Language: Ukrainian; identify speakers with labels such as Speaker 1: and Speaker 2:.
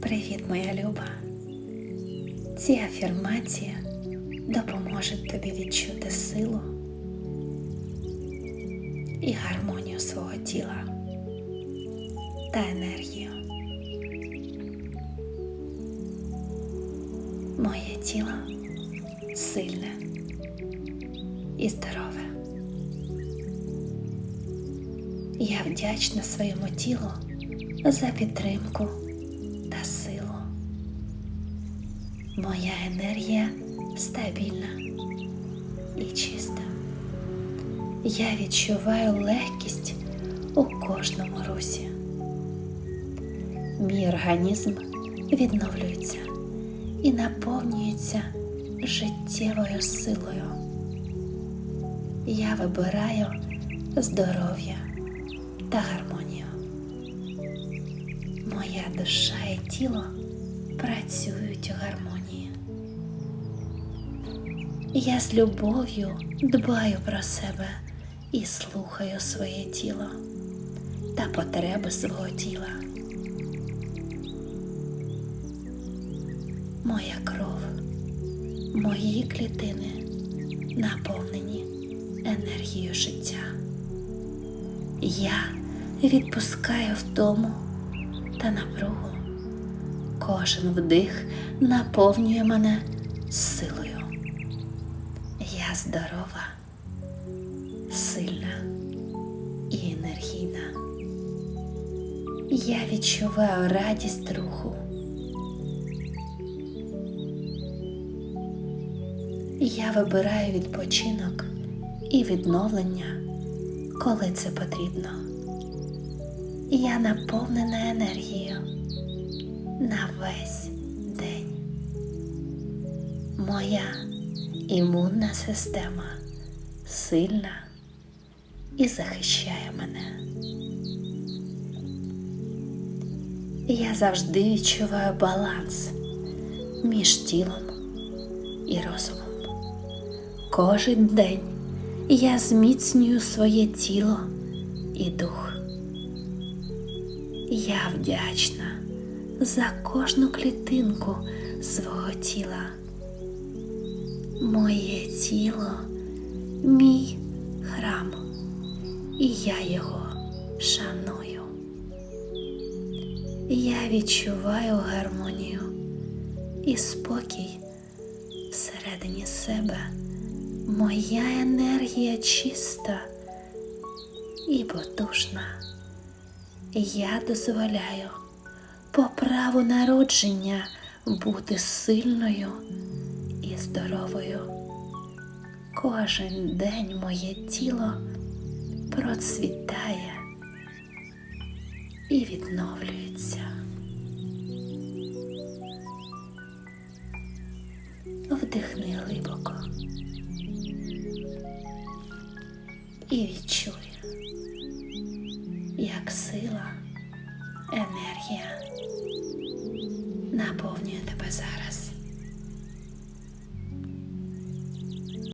Speaker 1: Привіт, моя люба. Ці афірмації допоможуть тобі відчути силу і гармонію свого тіла та енергію. Моє тіло сильне і здорове. Я вдячна своєму тілу за підтримку Моя енергія стабільна і чиста. Я відчуваю легкість у кожному русі. Мій організм відновлюється і наповнюється життєвою силою. Я вибираю здоров'я та гармонію. Моя душа і тіло працюють у гармонії. Я з любов'ю дбаю про себе і слухаю своє тіло та потреби свого тіла. Моя кров, мої клітини наповнені енергією життя. Я відпускаю втому та напругу. Кожен вдих наповнює мене силою. Я здорова, сильна і енергійна. Я відчуваю радість руху. Я вибираю відпочинок і відновлення, коли це потрібно. Я наповнена енергією на весь день. Моя імунна система сильна і захищає мене. Я завжди відчуваю баланс між тілом і розумом. Кожен день я зміцнюю своє тіло і дух. Я вдячна за кожну клітинку свого тіла. Моє тіло мій храм, і я його шаную. Я відчуваю гармонію і спокій всередині себе. Моя енергія чиста і потужна. Я дозволяю по праву народження бути сильною і здоровою. Кожен день моє тіло процвітає і відновлюється. Вдихни глибоко і відчуй, як сила, енергія наповнює тебе зараз.